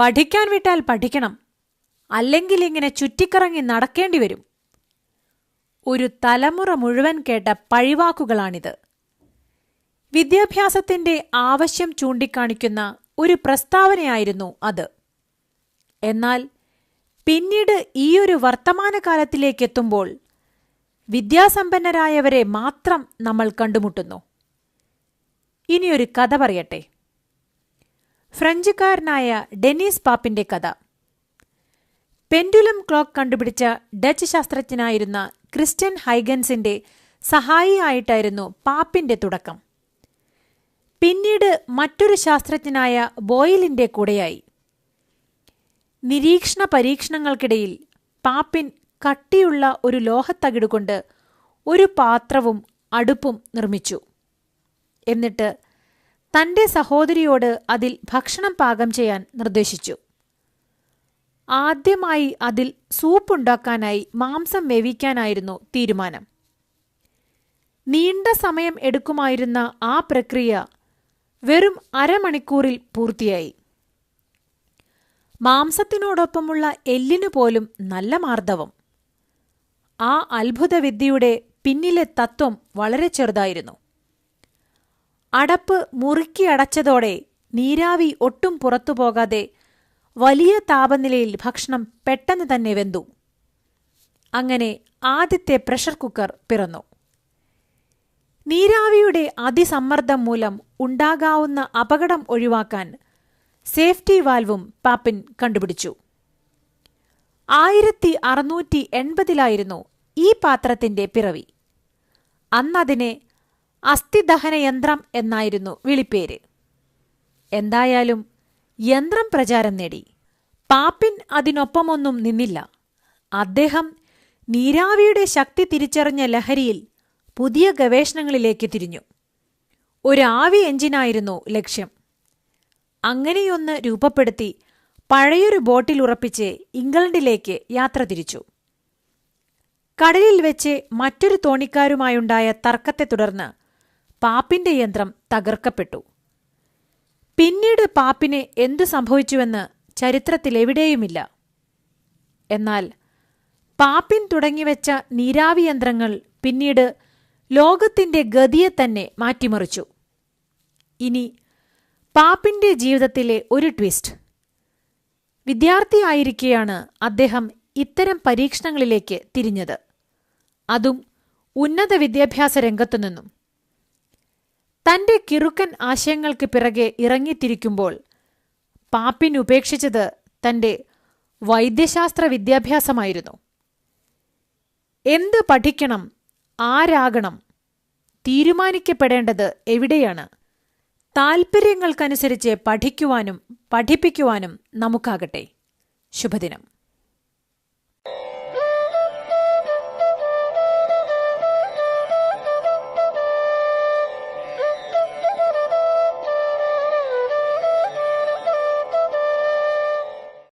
പഠിക്കാൻ വിട്ടാൽ പഠിക്കണം. അല്ലെങ്കിൽ ഇങ്ങനെ ചുറ്റിക്കറങ്ങി നടക്കേണ്ടി വരും. ഒരു തലമുറ മുഴുവൻ കേട്ട പഴിവാക്കുകളാണിത്. വിദ്യാഭ്യാസത്തിന്റെ ആവശ്യം ചൂണ്ടിക്കാണിക്കുന്ന ഒരു പ്രസ്താവനയായിരുന്നു അത്. എന്നാൽ പിന്നീട് ഈയൊരു വർത്തമാനകാലത്തിലേക്കെത്തുമ്പോൾ വിദ്യാസമ്പന്നരായവരെ മാത്രം നമ്മൾ കണ്ടുമുട്ടുന്നു. ഇനിയൊരു കഥ പറയട്ടെ. ഫ്രഞ്ചുകാരനായ ഡെനീസ് പാപ്പിന്റെ കഥ. പെൻഡുലം ക്ലോക്ക് കണ്ടുപിടിച്ച ഡച്ച് ശാസ്ത്രജ്ഞനായിരുന്ന ക്രിസ്ത്യൻ ഹൈഗൻസിന്റെ സഹായിയായിട്ടായിരുന്നു പാപ്പിന്റെ തുടക്കം. പിന്നീട് മറ്റൊരു ശാസ്ത്രജ്ഞനായ ബോയിലിന്റെ കൂടെയായി. നിരീക്ഷണ പരീക്ഷണങ്ങൾക്കിടയിൽ പാപ്പിൻ കട്ടിയുള്ള ഒരു ലോഹത്തകിടുകൊണ്ട് ഒരു പാത്രവും അടുപ്പും നിർമ്മിച്ചു. എന്നിട്ട് തന്റെ സഹോദരിയോട് അതിൽ ഭക്ഷണം പാകം ചെയ്യാൻ നിർദ്ദേശിച്ചു. ആദ്യമായി അതിൽ സൂപ്പുണ്ടാക്കാനായി മാംസം വേവിക്കാനായിരുന്നു തീരുമാനം. നീണ്ട സമയം എടുക്കുമായിരുന്ന ആ പ്രക്രിയ വെറും അരമണിക്കൂറിൽ പൂർത്തിയായി. മാംസത്തിനോടൊപ്പമുള്ള എല്ലിനു പോലും നല്ല മാർദ്ദവം. ആ അത്ഭുതവിദ്യയുടെ പിന്നിലെ തത്വം വളരെ ചെറുതായിരുന്നു. അടപ്പ് മുറുക്കി അടച്ചതോടെ നീരാവി ഒട്ടും പുറത്തു പോകാതെ വലിയ താപനിലയിൽ ഭക്ഷണം പെട്ടെന്ന് തന്നെ വെന്തു. അങ്ങനെ ആദ്യത്തെ പ്രഷർ കുക്കർ പിറന്നു. നീരാവിയുടെ അതിസമ്മർദ്ദം മൂലം ഉണ്ടാകാവുന്ന അപകടം ഒഴിവാക്കാൻ സേഫ്റ്റി വാൽവും പാപ്പിൻ കണ്ടുപിടിച്ചു. ആയിരത്തി അറുന്നൂറ്റി എൺപതിലായിരുന്നു ഈ പാത്രത്തിന്റെ പിറവി. അന്നതിനെ അസ്ഥിദഹന യന്ത്രം എന്നായിരുന്നു വിളിപ്പേര്. എന്തായാലും യന്ത്രം പ്രചാരം നേടി. പാപ്പിൻ അതിനൊപ്പമൊന്നും നിന്നില്ല. അദ്ദേഹം നീരാവിയുടെ ശക്തി തിരിച്ചറിഞ്ഞ ലഹരിയിൽ പുതിയ ഗവേഷണങ്ങളിലേക്ക് തിരിഞ്ഞു. ഒരു ആവി എഞ്ചിനായിരുന്നു ലക്ഷ്യം. അങ്ങനെയൊന്ന് രൂപപ്പെടുത്തി പഴയൊരു ബോട്ടിൽ ഉറപ്പിച്ച് ഇംഗ്ലണ്ടിലേക്ക് യാത്ര തിരിച്ചു. കടലിൽ വെച്ച് മറ്റൊരു തോണിക്കാരുമായുണ്ടായ തർക്കത്തെ തുടർന്ന് പാപ്പിന്റെ യന്ത്രം തകർക്കപ്പെട്ടു. പിന്നീട് പാപ്പിന് എന്തു സംഭവിച്ചുവെന്ന് ചരിത്രത്തിലെവിടെയുമില്ല എന്നാൽ പാപ്പിൻ തുടങ്ങിവെച്ച നീരാവി യന്ത്രങ്ങൾ പിന്നീട് ലോകത്തിന്റെ ഗതിയെ തന്നെ മാറ്റിമറിച്ചു. ഇനി പാപ്പിന്റെ ജീവിതത്തിലെ ഒരു ട്വിസ്റ്റ്. വിദ്യാർത്ഥിയായിരിക്കെയാണ് അദ്ദേഹം ഇത്തരം പരീക്ഷണങ്ങളിലേക്ക് തിരിഞ്ഞത്. അതും ഉന്നത വിദ്യാഭ്യാസ രംഗത്തുനിന്നും. തന്റെ കിറുക്കൻ ആശയങ്ങൾക്ക് പിറകെ ഇറങ്ങിത്തിരിക്കുമ്പോൾ പാപ്പിൻ ഉപേക്ഷിച്ചത് തന്റെ വൈദ്യശാസ്ത്ര വിദ്യാഭ്യാസമായിരുന്നു. എന്ത് പഠിക്കണം ആരാകണം തീരുമാനിക്കപ്പെടേണ്ടത് എവിടെയാണ് താൽപ്പര്യങ്ങൾക്കനുസരിച്ച് പഠിക്കുവാനും പഠിപ്പിക്കുവാനും നമുക്കാകട്ടെ. ശുഭദിനം.